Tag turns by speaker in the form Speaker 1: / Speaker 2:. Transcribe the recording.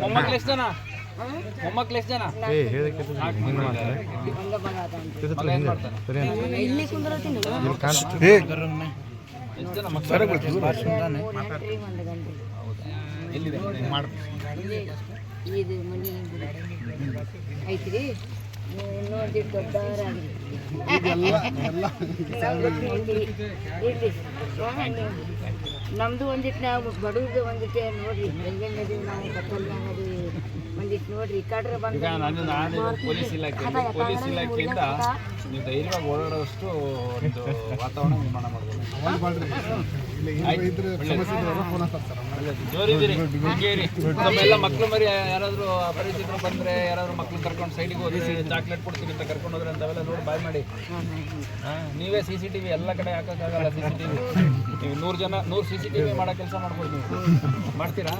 Speaker 1: ಮೊಮ್ಮಕ್ಳು ಎಷ್ಟು ಜನ ಮೊಮ್ಮಕ್ಳು ಎಷ್ಟು ಜನ
Speaker 2: ಹೇಳಕ್ಕೆ
Speaker 3: ಇದು ಮನಿ ಐತ್ರಿ ನೀವು ಇನ್ನೂ ಒಂದಿಟ್ಟು ದೊಡ್ಡವರಾಗ್ರಿ ನೀವು- ನಮ್ದು ಒಂದಿಟ್ಟು ನಾವು ಬಡವ್ರದ್ದು ಒಂದಿಟ್ಟು ನೋಡ್ರಿ ಹೆಂಗೆಂಗದೀವಿ ನಾವು ಕತ್ತಲ್ನಾಗ ಒಂದಿಟ್ಟು ನೋಡ್ರಿ ಕಡ್ರ ಬಂದ
Speaker 1: ಪೊಲೀಸ್ ಇಲಾಖೆ ಪೊಲೀಸ್ ಇಲಾಖೆಯಿಂದ ನೀವು ಧೈರ್ಯವಾಗಿ ಓಡಾಡೋಷ್ಟು ಒಂದು ವಾತಾವರಣ ನಿರ್ಮಾಣ ಮಾಡ್ಬೋದು. ಮಕ್ಕಳು ಮರಿ ಯಾರಾದರೂ ಅಪರಿಚಿತರು ಬಂದ್ರೆ ಯಾರಾದರೂ ಮಕ್ಳು ಕರ್ಕೊಂಡು ಸೈಡಿಗೆ ಹೋಗಿ ಚಾಕ್ಲೇಟ್ ಕೊಡ್ತೀವಿ ಅಂತ ಕರ್ಕೊಂಡು ಹೋದ್ರೆ ಅಂತಾವೆಲ್ಲ ನೋಡಿ ಬಾಯ್ ಮಾಡಿ. ನೀವೇ ಸಿ ಸಿ ಟಿ ವಿ ಎಲ್ಲ ಕಡೆ ಹಾಕೋಕ್ಕಾಗಲ್ಲ ಸಿ ಸಿ ಟಿ ವಿ ನೀವು ನೂರು ಜನ ನೂರು ಸಿ ಸಿ ಟಿ ವಿ ಮಾಡೋ ಕೆಲಸ ಮಾಡ್ಬೋದು ನೀವು. ಮಾಡ್ತೀರಾ?